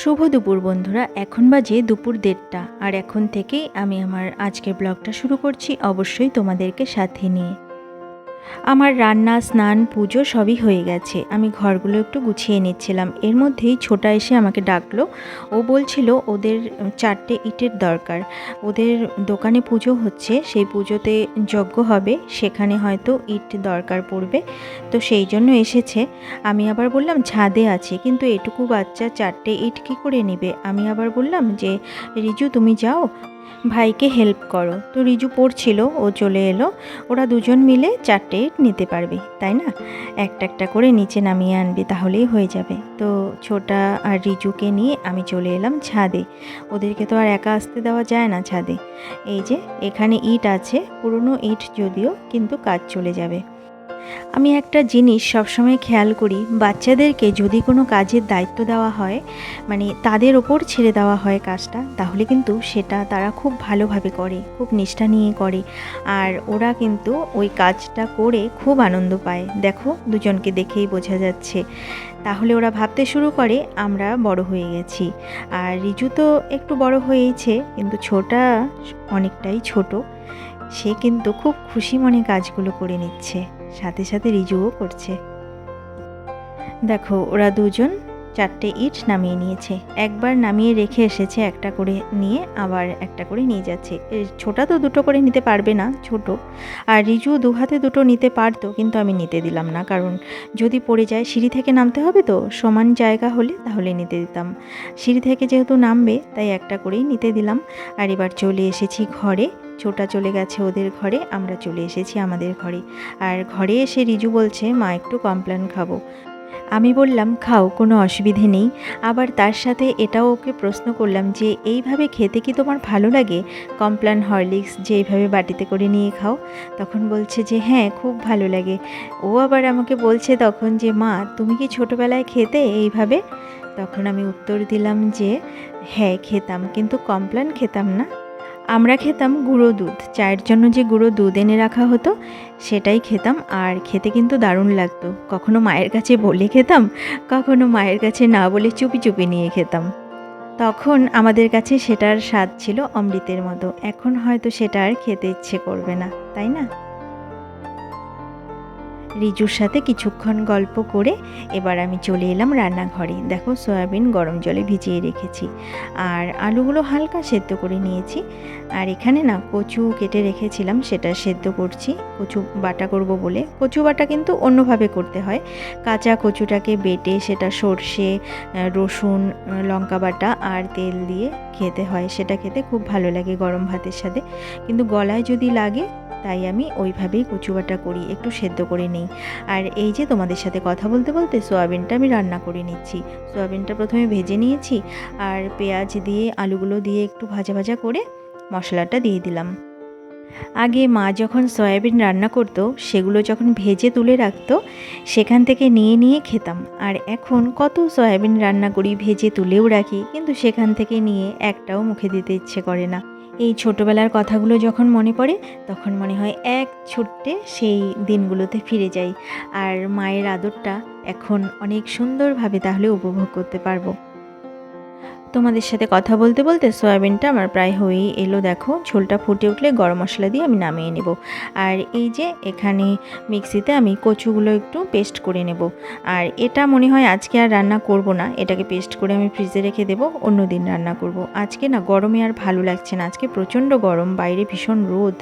শুভ দুপুর বন্ধুরা, এখন বাজে দুপুর দেড়টা। আর এখন থেকেই আমি আমার আজকের ব্লগটা শুরু করছি অবশ্যই তোমাদেরকে সাথে নিয়ে। আমার রান্না, স্নান, পুজো সবই হয়ে গেছে। আমি ঘরগুলো একটু গুছিয়ে নিচ্ছিলাম। এর মধ্যেই ছোটা এসে আমাকে ডাকলো। ও বলছিল ওদের চারটে ইটের দরকার। ওদের দোকানে পুজো হচ্ছে, সেই পুজোতে যজ্ঞ হবে। সেখানে হয়তো ইট দরকার পড়বে। তো সেই জন্য এসেছে। আমি আবার বললাম, ছাদে আছে। কিন্তু এটুকু বাচ্চা চারটে ইট কী করে নেবে? আমি আবার বললাম যে, রিজু, তুমি যাও। ভাইকে হেল্প করো। তো রিজু পড়ছিল, ও চলে এলো। ওরা দুজন মিলে চারটে ইট নিতে পারবে, তাই না? একটা একটা করে নিচে নামিয়ে আনবে, তাহলেই হয়ে যাবে। তো ছোটা আর রিজুকে নিয়ে আমি চলে এলাম ছাদে। ওদেরকে তো আর একা আসতে দেওয়া যায় না ছাদে। এই যে, এখানে ইট আছে, পুরনো ইট যদিও, কিন্তু কাজ চলে যাবে। আমি একটা জিনিস সবসময় খেয়াল করি, বাচ্চাদেরকে যদি কোনো কাজের দায়িত্ব দেওয়া হয় মানে তাদের ওপর ছেড়ে দেওয়া হয় কাজটা, তাহলে কিন্তু সেটা তারা খুব ভালোভাবে করে, খুব নিষ্ঠা নিয়ে করে। আর ওরা কিন্তু ওই কাজটা করে খুব আনন্দ পায়। দেখো, দুজনকে দেখেই বোঝা যাচ্ছে। তাহলে ওরা ভাবতে শুরু করে, আমরা বড় হয়ে গেছি। আর রিজু তো একটু বড় হয়েইছে, কিন্তু ছোটা অনেকটাই ছোট। সে কিন্তু খুব খুশি মনে কাজগুলো করে নিচ্ছে। সাথে সাথে রিজুও করছে। দেখো ওরা দুজন চারটে ইট নামিয়ে নিয়েছে। একবার নামিয়ে রেখে এসেছে একটা করে নিয়ে আবার একটা করে নিয়ে যাচ্ছে। ছোটা তো দুটো করে নিতে পারবে না, ছোট। আর রিজু দু হাতে দুটো নিতে পারতো, কিন্তু আমি নিতে দিলাম না। কারণ যদি পড়ে যায়, সিঁড়ি থেকে নামতে হবে তো? সমান জায়গা হলে তাহলে নিতে দিতাম। সিঁড়ি থেকে যেহেতু নামবে, তাই একটা করেই নিতে দিলাম। আর এবার চলে এসেছি ঘরে। ছোটা চলে গেছে ওদের ঘরে, আমরা চলে এসেছি আমাদের ঘরে। আর ঘরে এসে রিজু বলছে, মা, একটু কমপ্লেন খাব। আমি বললাম, খাও, কোনো অসুবিধে নেই। আবার তার সাথে এটাও ওকে প্রশ্ন করলাম যে, এইভাবে খেতে কি তোমার ভালো লাগে? কমপ্লান হরলিক্স যে এইভাবে বাটিতে করে নিয়ে খাও। তখন বলছে যে হ্যাঁ খুব ভালো লাগে। ও আবার আমাকে বলছে তখন যে, মা, তুমি কি ছোটোবেলায় খেতে এইভাবে? তখন আমি উত্তর দিলাম যে হ্যাঁ খেতাম, কিন্তু কমপ্লান খেতাম না। আমরা খেতাম গুঁড়ো দুধ। চায়ের জন্য যে গুঁড়ো দুধ এনে রাখা হতো, সেটাই খেতাম। আর খেতে কিন্তু দারুণ লাগতো। কখনো মায়ের কাছে বলে খেতাম, কখনো মায়ের কাছে না বলে চুপি চুপি নিয়ে খেতাম। তখন আমাদের কাছে সেটার স্বাদ ছিল অমৃতের মতো। এখন হয়তো সেটা আর খেতে ইচ্ছে করবে না, তাই না? রিজুর সাথে কিছুক্ষণ গল্প করে এবার আমি চলে এলাম রান্নাঘরে। দেখো সয়াবিন গরম জলে ভিজিয়ে রেখেছি। আর আলুগুলো হালকা সেদ্ধ করে নিয়েছি। আর এখানে না কচু কেটে রেখেছিলাম, সেটা সেদ্ধ করছি। কচু বাটা করব বলে। কচু বাটা কিন্তু অন্যভাবে করতে হয়। কাঁচা কচুটাকে বেটে সেটা সর্ষে রসুন লঙ্কা বাটা আর তেল দিয়ে খেতে হয়। সেটা খেতে খুব ভালো লাগে গরম ভাতের সাথে। কিন্তু গলায় যদি লাগে তাই আমি ওইভাবেই কচু বাটা করি, একটু সেদ্ধ করে নিই। আর এই যে তোমাদের সাথে কথা বলতে বলতে সোয়াবিনটা আমি রান্না করে নিচ্ছি। সোয়াবিনটা প্রথমে ভেজে নিয়েছি আর পেঁয়াজ দিয়ে, আলুগুলো দিয়ে একটু ভাজা ভাজা করে মশলাটা দিয়ে দিলাম। আগে মা যখন সয়াবিন রান্না করতো, সেগুলো যখন ভেজে তুলে রাখতো, সেখান থেকে নিয়ে নিয়ে খেতাম। আর এখন কত সয়াবিন রান্না করি ভেজে তুলেও রাখি, কিন্তু সেখান থেকে নিয়ে একটাও মুখে দিতে ইচ্ছে করে না। এই ছোটোবেলার কথাগুলো যখন মনে পড়ে, তখন মনে হয় এক ছুট্টে সেই দিনগুলোতে ফিরে যাই। আর মায়ের আদরটা এখন অনেক সুন্দরভাবে তাহলে উপভোগ করতে পারব। তোমাদের সাথে কথা বলতে বলতে সয়াবিনটা আমার প্রায় হয়েই এলো, দেখো। ঝোলটা ফুটে উঠলে গরম মশলা দিয়ে আমি নামিয়ে নেব। আর এই যে এখানে মিক্সিতে আমি কচুগুলো একটু পেস্ট করে নেব। আর এটা মনে হয় আজকে আর রান্না করব না, এটাকে পেস্ট করে আমি ফ্রিজে রেখে দেবো অন্য দিন রান্না করব। আজকে না গরমে আর ভালো লাগছে না, আজকে প্রচণ্ড গরম, বাইরে ভীষণ রোদ।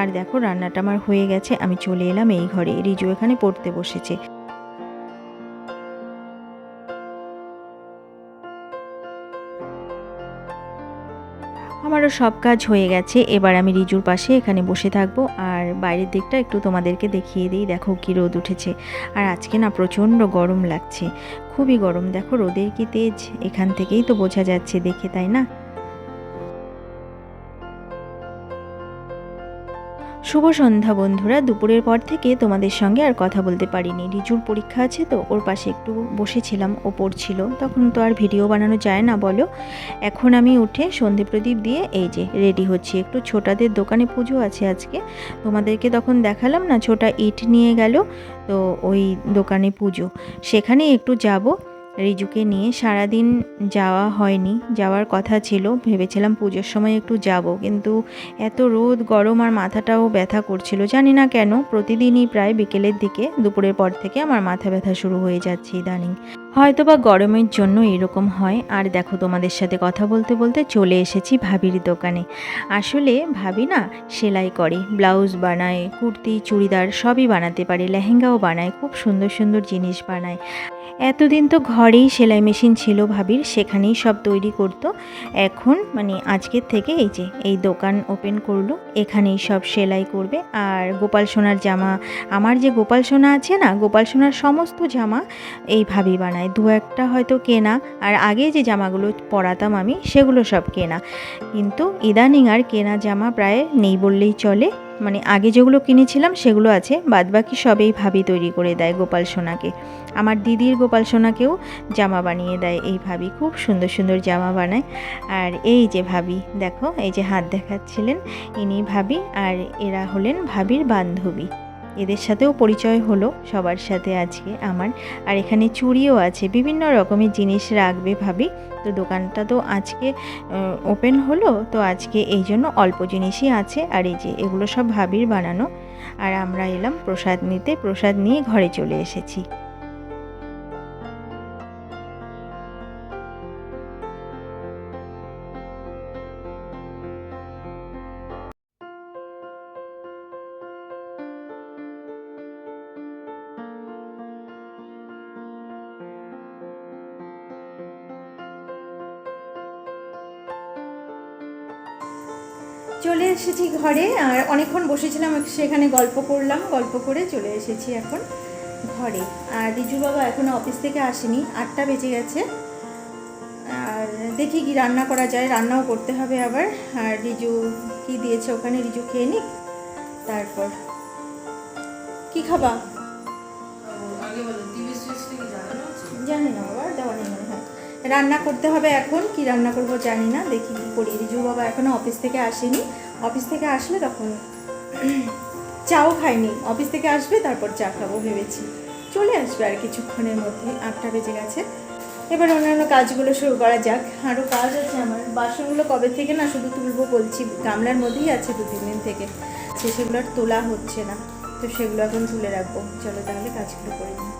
আর দেখো রান্নাটা আমার হয়ে গেছে, আমি চলে এলাম এই ঘরে, রিজু এখানে পড়তে বসেছে। আমারও সব কাজ হয়ে গেছে। এবার আমি রিজুর পাশে এখানে বসে থাকব। আর বাইরের দিকটা একটু তোমাদেরকে দেখিয়ে দিই। দেখো কি রোদ উঠেছে। আর আজকে না প্রচণ্ড গরম লাগছে। খুবই গরম। দেখো রোদের কি তেজ? এখান থেকেই তো বোঝা যাচ্ছে দেখে, তাই না? শুভ সন্ধ্যা বন্ধুরা। দুপুরের পর থেকে তোমাদের সঙ্গে আর কথা বলতে পারিনি। রিজুর পরীক্ষা আছে তো, ওর পাশে একটু বসেছিলাম, ও পড়ছিল। তখন তো আর ভিডিও বানানো যায় না, বলো। এখন আমি উঠে সন্ধে প্রদীপ দিয়ে এই যে রেডি হচ্ছি। একটু ছোটাদের দোকানে পুজো আছে আজকে। তোমাদেরকে তখন দেখালাম না, ছোটা ইট নিয়ে গেল, তো ওই দোকানে পুজো। সেখানেই একটু যাব। রিজুকে নিয়ে সারাদিন যাওয়া হয়নি, যাওয়ার কথা ছিল। ভেবেছিলাম পুজোর সময় একটু যাব, কিন্তু এত রোদ, গরম আর মাথাটাও ব্যথা করছিল। জানি না কেন, প্রতিদিনই প্রায় বিকেলের দিকে, দুপুরের পর থেকে আমার মাথা ব্যথা শুরু হয়ে যাচ্ছে ইদানিং। হয়তো বা গরমের জন্য এরকম হয়। আর দেখো তোমাদের সাথে কথা বলতে বলতে চলে এসেছি ভাবির দোকানে। আসলে ভাবি না সেলাই করে, ব্লাউজ বানায়, কুর্তি, চুড়িদার সবই বানাতে পারে, লেহেঙ্গাও বানায়, খুব সুন্দর সুন্দর জিনিস বানায়। এতদিন তো ঘরেই সেলাই মেশিন ছিল ভাবির, সেখানেই সব তৈরি করতো। এখন মানে আজকের থেকে এই যে, এই দোকান ওপেন করল, এখানেই সব সেলাই করবে। আর গোপাল সোনার জামা, আমার যে গোপাল সোনা আছে না, গোপাল সোনার সমস্ত জামা এই ভাবি বানায়। দু একটা হয়তো কেনা, আর আগে যে জামাগুলো পরাতাম আমি, সেগুলো সব কেনা। কিন্তু ইদানিং আর কেনা জামা প্রায় নেই বললেই চলে। মানে আগে যেগুলো কিনেছিলাম, সেগুলো আছে, বাদবাকি সবেই ভাবি তৈরি করে দেয় গোপাল সোনাকে। আমার দিদির গোপাল সোনাকেও জামা বানিয়ে দেয় এই ভাবি, খুব সুন্দর সুন্দর জামা বানায়। আর এই যে ভাবি, দেখো, এই যে হাত দেখাচ্ছিলেন, ইনি ভাবি, আর এরা হলেন ভাবির বান্ধবী। এদের সাথেও পরিচয় হলো সবার সাথে আজকে আমার। আর এখানে চুড়িও আছে, বিভিন্ন রকমের জিনিস রাখবে ভাবি। তো দোকানটা তো আজকে ওপেন হলো, তো আজকে এই জন্য অল্প জিনিসই আছে। আর এই যে এগুলো সব ভাবির বানানো। আর আমরা এলাম প্রসাদ নিতে, প্রসাদ নিয়ে ঘরে চলে এসেছি। চলে এসেছি ঘরে আর অনেকক্ষণ বসেছিলাম সেখানে গল্প করলাম গল্প করে চলে এসেছি এখন ঘরে। আর রিজু বাবা এখনও অফিস থেকে আসেনি আটটা বেজে গেছে। আর দেখি কি রান্না করা যায় রান্নাও করতে হবে আবার। আর রিজু কি দিয়েছে ওখানে রিজু খেয়ে নিক তারপর। কি খাবা? জানি না রান্না করতে হবে এখন। কি রান্না করব জানি না, দেখি কী করি। রিজু বাবা এখনও অফিস থেকে আসেনি। অফিস থেকে আসলে তখন চাও খাইনি অফিস থেকে আসবে, তারপর চা খাব ভেবেছি। চলে আসবে আর কিছুক্ষণের মধ্যে, আটটা বেজে গেছে। এবার অন্যান্য কাজগুলো শুরু করা যাক। আরও কাজ আছে আমার। বাসনগুলো কবে থেকে না শুধু তুলবো বলছি, গামলার মধ্যেই আছে দু, তিন দিন থেকে। সে সেগুলো আর তোলা হচ্ছে না। তো সেগুলো এখন তুলে রাখব। চলো তাহলে কাজগুলো করে নিই।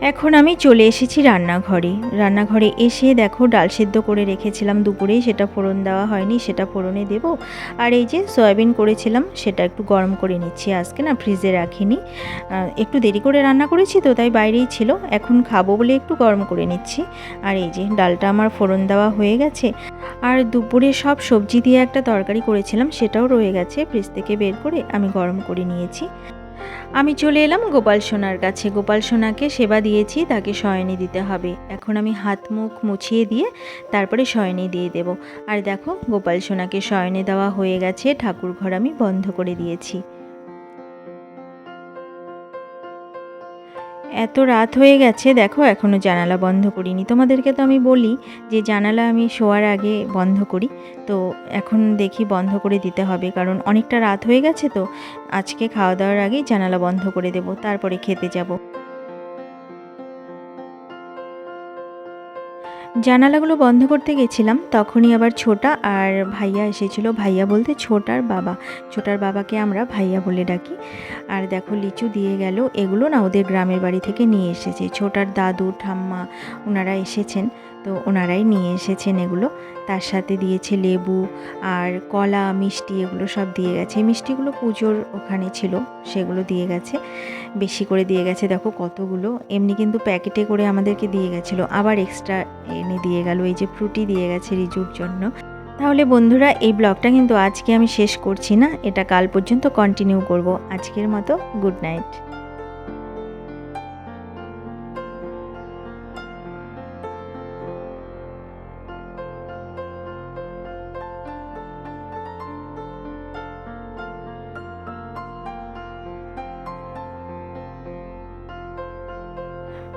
এখন আমি চলে এসেছি রান্নাঘরে। রান্নাঘরে এসে দেখো ডাল সেদ্ধ করে রেখেছিলাম দুপুরেই, সেটা ফোড়ন দেওয়া হয়নি, সেটা ফোড়নে দেব। আর এই যে সয়াবিন করেছিলাম, সেটা একটু গরম করে নিচ্ছি। আজকে না ফ্রিজে রাখিনি। একটু দেরি করে রান্না করেছি তো, তাই বাইরেই ছিল। এখন খাব বলে একটু গরম করে নিচ্ছি। আর এই যে ডালটা আমার ফোড়ন দেওয়া হয়ে গেছে। আর দুপুরে সব সবজি দিয়ে একটা তরকারি করেছিলাম, সেটাও রয়ে গেছে ফ্রিজ থেকে বের করে আমি গরম করে নিয়েছি। আমি চলে এলাম গোপাল সোনার কাছে। গোপাল সোনাকে সেবা দিয়েছি, তাকে শয়নি দিতে হবে। এখন আমি হাত মুখ মুছিয়ে দিয়ে তারপরে শয়নি দিয়ে দেব। আর দেখো, গোপাল সোনাকে শয়নে দেওয়া হয়ে গেছে ঠাকুর ঘর আমি বন্ধ করে দিয়েছি। এত রাত হয়ে গেছে, দেখো এখনও জানালা বন্ধ করিনি। তোমাদেরকে তো আমি বলি যে জানালা আমি শোয়ার আগে বন্ধ করি। তো এখন দেখি বন্ধ করে দিতে হবে, কারণ অনেকটা রাত হয়ে গেছে তো। আজকে খাওয়া দাওয়ার আগেই জানালা বন্ধ করে দেব, তারপরে খেতে যাব। জানালাগুলো বন্ধ করতে গেছিলাম, তখনই আবার ছোটা আর ভাইয়া এসেছিল। ভাইয়া বলতে ছোটার বাবা। ছোটার বাবাকে আমরা ভাইয়া বলে ডাকি। আর দেখো লিচু দিয়ে গেল, এগুলো না ওদের গ্রামের বাড়ি থেকে নিয়ে এসেছে। ছোটার দাদু, ঠাম্মা, ওনারা এসেছেন। তো ওনারাই নিয়ে এসেছেন এগুলো। তার সাথে দিয়েছে লেবু আর কলা, মিষ্টি এগুলো সব দিয়ে গেছে। মিষ্টিগুলো পুজোর ওখানে ছিল, সেগুলো দিয়ে গেছে। বেশি করে দিয়ে গেছে, দেখো কতগুলো। এমনি কিন্তু প্যাকেটে করে আমাদেরকে দিয়ে গেছিল। আবার এক্সট্রা এনে দিয়ে গেল, এই যে ফ্রুটি দিয়ে গেছে রিজুর জন্য। তাহলে বন্ধুরা, এই ব্লগটা কিন্তু আজকে আমি শেষ করছি না। এটা কাল পর্যন্ত কন্টিনিউ করব। আজকের মতো গুড নাইট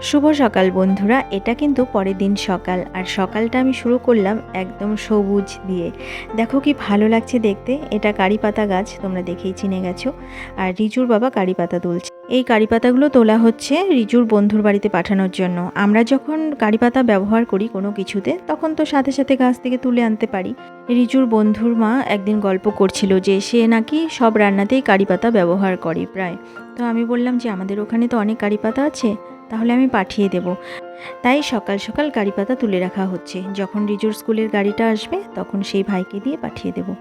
শুভ সকাল বন্ধুরা, এটা কিন্তু পরের দিন সকাল, আর সকালটা আমি শুরু করলাম একদম সবুজ দিয়ে। দেখো কি ভালো লাগছে দেখতে, এটা কারি পাতা গাছ, তোমরা দেখেই চিনে গেছো। আর রিজুর বাবা কারি পাতা তুলছে। এই কারি পাতাগুলো তোলা হচ্ছে রিজুর বন্ধুর বাড়িতে পাঠানোর জন্য। আমরা যখন কারি পাতা ব্যবহার করি কোনো কিছুতে, তখন তো সাথে সাথে গাছ থেকে তুলে আনতে পারি। রিজুর বন্ধুর মা একদিন গল্প করছিল যে সে নাকি সব রান্নাতেই কারি পাতা ব্যবহার করে প্রায়। তো আমি বললাম যে, আমাদের ওখানে তো অনেক কারি পাতা আছে। তাহলে আমি পাঠিয়ে দেব। তাই সকাল সকাল কারি পাতা তুলে রাখা হচ্ছে। যখন রিজোর স্কুলের গাড়িটা আসবে, তখন সেই ভাইকে দিয়ে পাঠিয়ে দেবো।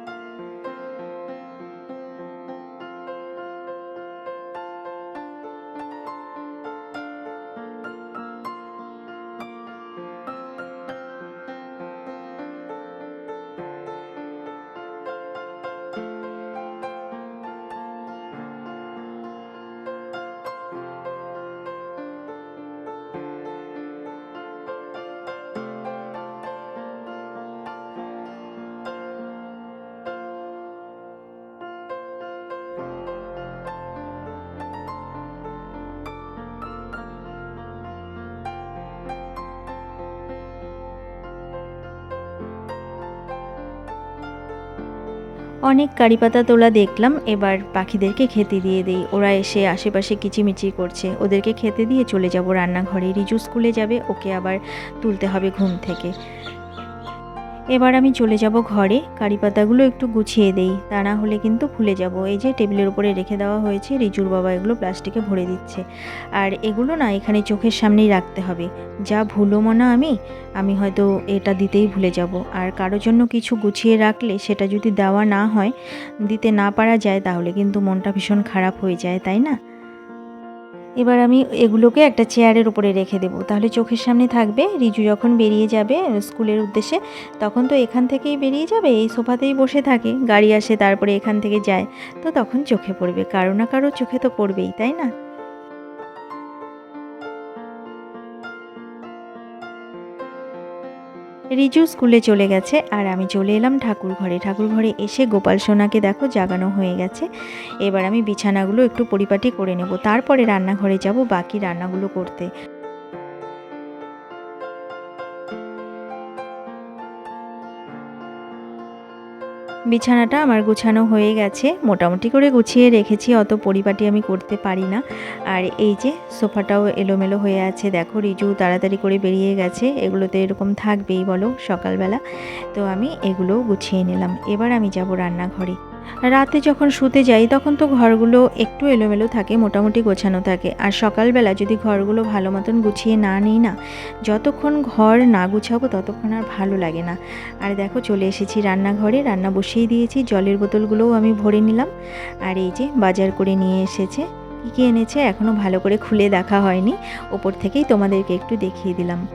অনেক কারি পাতা তোলা দেখলাম, এবার পাখিদেরকে খেতে দিয়ে দেই। ওরা এসে আশেপাশে কিচিমিচি করছে। ওদেরকে খেতে দিয়ে চলে যাব রান্নাঘরে। রিজু স্কুলে যাবে, ওকে আবার তুলতে হবে ঘুম থেকে। এবার আমি চলে যাব ঘরে। কারি পাতাগুলো একটু গুছিয়ে দেই। তা না হলে কিন্তু ভুলে যাব। এই যে টেবিলের উপরে রেখে দেওয়া হয়েছে, রিজুর বাবা এগুলো প্লাস্টিকে ভরে দিচ্ছে। আর এগুলো না এখানে চোখের সামনেই রাখতে হবে। যা ভুলো মনা আমি আমি হয়তো এটা দিতেই ভুলে যাব। আর কারোর জন্য কিছু গুছিয়ে রাখলে সেটা যদি দেওয়া না হয়, দিতে না পারা যায় তাহলে কিন্তু মনটা ভীষণ খারাপ হয়ে যায়, তাই না? এবার আমি এগুলোকে একটা চেয়ারের উপরে রেখে দেবো। তাহলে চোখের সামনে থাকবে, রিজু যখন বেরিয়ে যাবে স্কুলের উদ্দেশ্যে, তখন তো এখান থেকেই বেরিয়ে যাবে, এই সোফাতেই বসে থাকে, গাড়ি আসে তারপরে এখান থেকে যায়, তো তখন চোখে পড়বে, কারও না কারও চোখে তো পড়বেই, তাই না? রিজু স্কুলে চলে গেছে আর আমি চলে এলাম ঠাকুর ঘরে। ঠাকুর ঘরে এসে গোপাল সোনাকে দেখো জাগানো হয়ে গেছে। এবার আমি বিছানাগুলো একটু পরিপাটি করে নেব। তারপরে রান্নাঘরে যাব বাকি রান্নাগুলো করতে। বিছানাটা আমার গুছানো হয়ে গেছে। মোটামুটি করে গুছিয়ে রেখেছি, অত পরিপাটি আমি করতে পারি না। আর এই যে সোফাটাও এলোমেলো হয়ে আছে, দেখো রিজু তাড়াতাড়ি করে বেরিয়ে গেছে। এগুলোতে এরকম থাকবেই বলো সকালবেলা। তো আমি এগুলোও গুছিয়ে নিলাম। এবার আমি যাব রান্নাঘরে। রাতে যখন শুতে যাই, তখন তো ঘরগুলো একটু এলোমেলো থাকে, মোটামুটি গোছানো থাকে। আর সকালবেলা যদি ঘরগুলো ভালো মতন গুছিয়ে না নিই না, যতক্ষণ ঘর না গুছাবো ততক্ষণ আর ভালো লাগে না। আর দেখো, চলে এসেছি রান্নাঘরে, রান্না বসিয়ে দিয়েছি, জলের বোতলগুলোও আমি ভরে নিলাম। আর এই যে, বাজার করে নিয়ে এসেছে। কী কী এনেছে এখনও ভালো করে খুলে দেখা হয়নি। ওপর থেকেই তোমাদেরকে একটু দেখিয়ে দিলাম।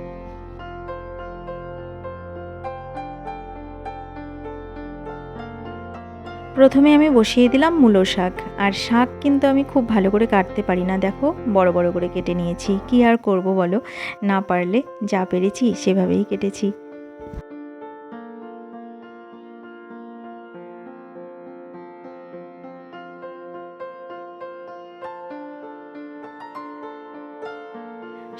প্রথমে আমি বসিয়ে দিলাম মূলো শাক, আর শাক কিন্তু আমি খুব ভালো করে কাটতে পারি না, দেখো, বড় বড় করে কেটে নিয়েছি। কি আর করব বলো? না পারলে যা পেরেছি সেভাবেই কেটেছি।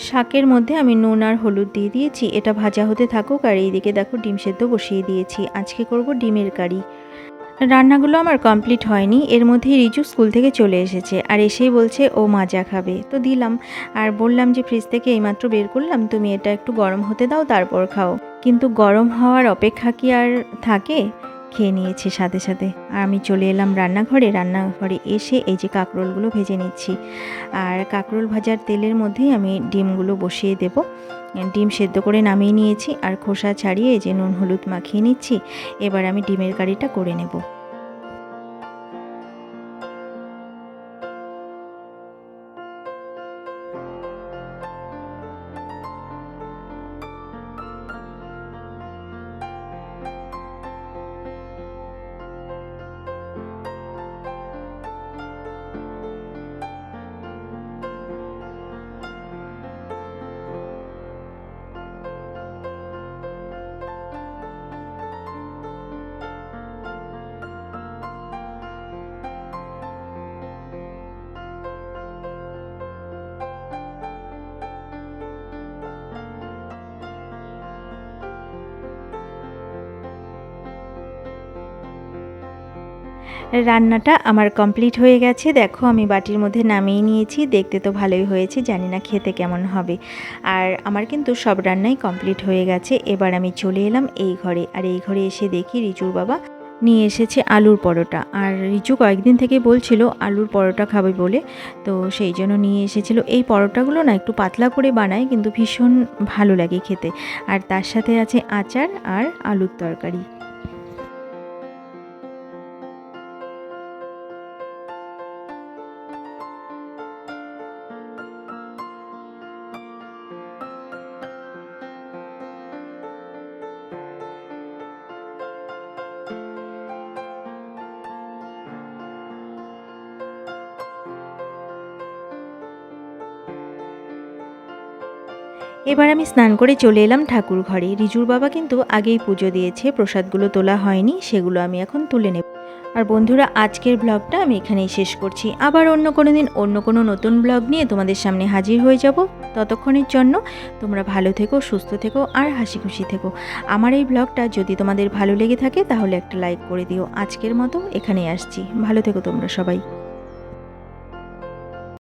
শাকের মধ্যে আমি নুন আর হলুদ দিয়ে দিয়েছি, এটা ভাজা হতে থাকুক, আর এইদিকে দেখো ডিম সেদ্ধ বসিয়ে দিয়েছি। আজকে করব ডিমের কারি। রান্নাগুলো আমার কমপ্লিট হয়নি, এর মধ্যেই রিজু স্কুল থেকে চলে এসেছে আর এসেই বলছে, ও মাজা খাবে। তো দিলাম, আর বললাম যে, ফ্রিজ থেকে এইমাত্র বের করলাম, তুমি এটা একটু গরম হতে দাও, তারপর খাও। কিন্তু গরম হওয়ার অপেক্ষা কি আর থাকে? খেয়ে নিয়েছে সাথে সাথে। আর আমি চলে এলাম রান্নাঘরে রান্নাঘরে এসে এই যে কাঁকরোলগুলো ভেজে নিচ্ছি। আর কাঁকরোল ভাজার তেলের মধ্যেই আমি ডিমগুলো বসিয়ে দেব। ডিম সেদ্ধ করে নামিয়ে নিয়েছি আর খোসা ছাড়িয়ে যে নুন হলুদ মাখিয়ে নিচ্ছি, এবার আমি ডিমের কারিটা করে নেব। রান্নাটা আমার কমপ্লিট হয়ে গেছে। দেখো, আমি বাটির মধ্যে নামিয়ে নিয়েছি। দেখতে তো ভালোই হয়েছে, জানি না খেতে কেমন হবে। আর আমার কিন্তু সব রান্নাই কমপ্লিট হয়ে গেছে। এবার আমি চলে এলাম এই ঘরে। আর এই ঘরে এসে দেখি রিচুর বাবা নিয়ে এসেছে আলুর পরোটা। আর রিচু কয়েকদিন থেকে বলছিল, আলুর পরোটা খাবে বলে। তো সেই জন্য নিয়ে এসেছিল। এই পরোটাগুলো না একটু পাতলা করে বানায়, কিন্তু ভীষণ ভালো লাগে খেতে। আর তার সাথে আছে আচার আর আলুর তরকারি। এবার আমি স্নান করে চলে এলাম ঠাকুর ঘরে। রিজুর বাবা কিন্তু আগেই পুজো দিয়েছে, প্রসাদগুলো তোলা হয়নি, সেগুলো আমি এখন তুলে নেব। আর বন্ধুরা, আজকের ব্লগটা আমি এখানেই শেষ করছি। আবার অন্য কোনো দিন অন্য কোনো নতুন ব্লগ নিয়ে তোমাদের সামনে হাজির হয়ে যাব। ততক্ষণের জন্য তোমরা ভালো থেকো, সুস্থ থেকো আর হাসি খুশি থেকো। আমার এই ব্লগটা যদি তোমাদের ভালো লেগে থাকে তাহলে একটা লাইক করে দিও। আজকের মতো এখানেই আসছি। ভালো থেকো তোমরা সবাই।